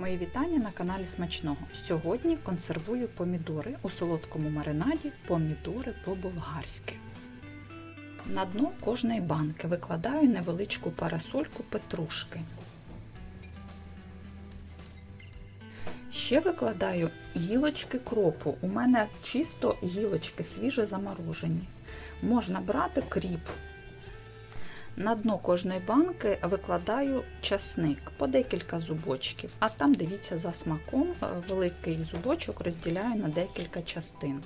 Мої вітання на каналі Смачного. Сьогодні консервую помідори у солодкому маринаді помідори по-болгарськи. На дно кожної банки викладаю невеличку парасольку петрушки. Ще викладаю гілочки кропу. У мене чисто гілочки свіжо заморожені. Можна брати кріп. На дно кожної банки викладаю часник по декілька зубочків, а там дивіться за смаком, е, великий зубочок розділяю на декілька частин.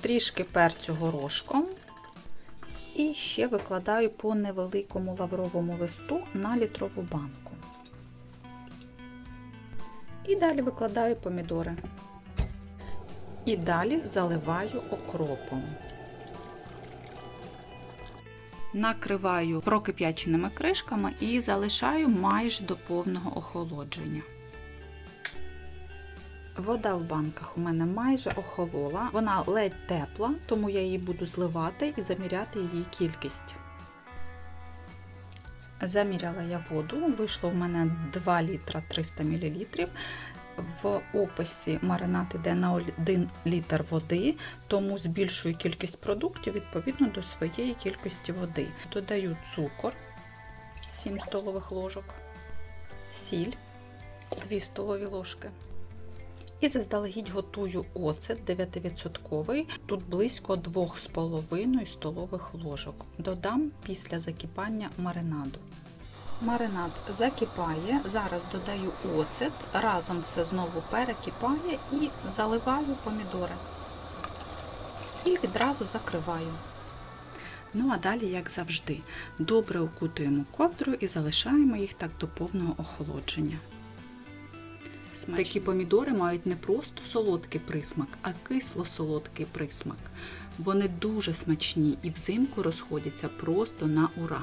Трішки перцю горошком. І ще викладаю по невеликому лавровому листу на літрову банку. І далі викладаю помідори. І далі заливаю окропом. Накриваю прокип'яченими кришками і залишаю майже до повного охолодження. Вода в банках у мене майже охолола, вона ледь тепла, тому я її буду зливати і заміряти її кількість. Заміряла я воду, вийшло в мене 2 літра 300 мл. В описі маринад йде на 1 літр води, тому збільшую кількість продуктів відповідно до своєї кількості води. Додаю цукор 7 столових ложок, сіль 2 столові ложки. І заздалегідь готую оцет 9%. Тут близько 2,5 столових ложок. Додам після закипання маринаду. Маринад закипає, зараз додаю оцет, разом все знову перекипає і заливаю помідори. І відразу закриваю. Ну а далі, як завжди, добре окутуємо ковдрою і залишаємо їх так до повного охолодження. Смачні. Такі помідори мають не просто солодкий присмак, а кисло-солодкий присмак. Вони дуже смачні і взимку розходяться просто на ура.